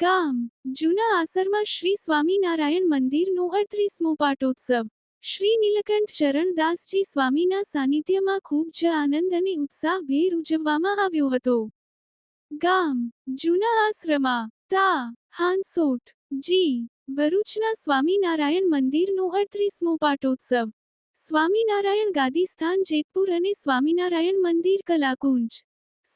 ગામ, જૂના આસરમાં શ્રી સ્વામિનારાયણ મંદિરનો અડત્રીસમો પાટોત્સવ. શ્રી નીલકંઠ ચરણદાસજી સ્વામીના સાનિધ્યમાં ખૂબ જ આનંદ અને ઉત્સાહભેર ઉજવવામાં આવ્યો હતો. ગામ, જૂના આશ્રમા, તા, હાંસોટ, જી, ભરૂચના સ્વામિનારાયણ મંદિરનો અડત્રીસમો પાટોત્સવ. સ્વામિનારાયણ ગાદીસ્થાન જેતપુર અને સ્વામિનારાયણ મંદિર કલાકુંજ.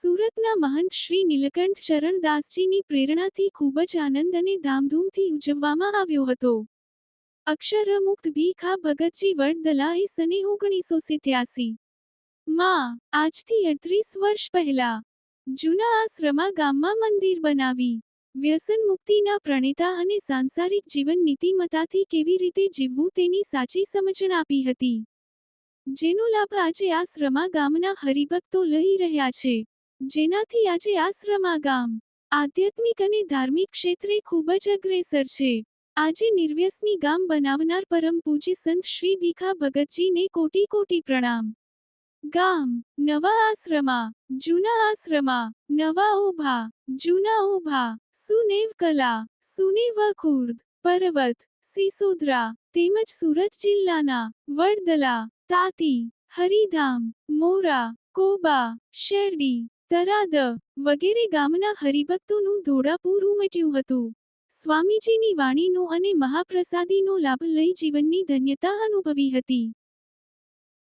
સુરતના મહંત શ્રી નીલકંઠ ચરણદાસજીની પ્રેરણાથી ખૂબ જ આનંદ અને ધામધૂમથી ઉજવવામાં આવ્યો હતો. અક્ષરમુક્ત ભીખા ભગતજી વડદલાએ સને ઓગણીસો સિત્યાસી. માં, આજથી અડત્રીસ વર્ષ પહેલા, જૂના આશ્રમા ગામમાં મંદિર બનાવી. વ્યસન મુક્તિના પ્રણેતા અને સાંસારિક જીવન નીતિમત્તાથી કેવી રીતે જીવવું તેની સાચી સમજણ આપી હતી. જેનો લાભ આજે આશ્રમા ગામના હરિભક્તો લઈ રહ્યા છે. જેનાથી આજે આશ્રમા ગામ આધ્યાત્મિક અને ધાર્મિક ક્ષેત્રે ખૂબ જ અગ્રેસર છે. આજે નિર્વ્યસની ગામ બનાવનાર પરમ પૂજ્ય સંત શ્રી ભીખા ભગતજીને કોટી કોટી પ્રણામ. ગામ, નવા આશ્રમા, જૂના આશ્રમા, નવા ઓભા જૂના ઓભા સુનેવ કલા, સુનેવ ખુર્દ, પર્વત, સિસોદરા, તેમજ સુરત જિલ્લાના વડદલા, તાતી, હરિધામ, મોરા, કોબા, શેરડી તરાદ વગેરે ગામના હરિભક્તોનું ધોળાપૂર ઉમટ્યું હતું. સ્વામીજીની વાણીનો અને મહાપ્રસાદીનો લાભ લઈ જીવનની ધન્યતા અનુભવી હતી.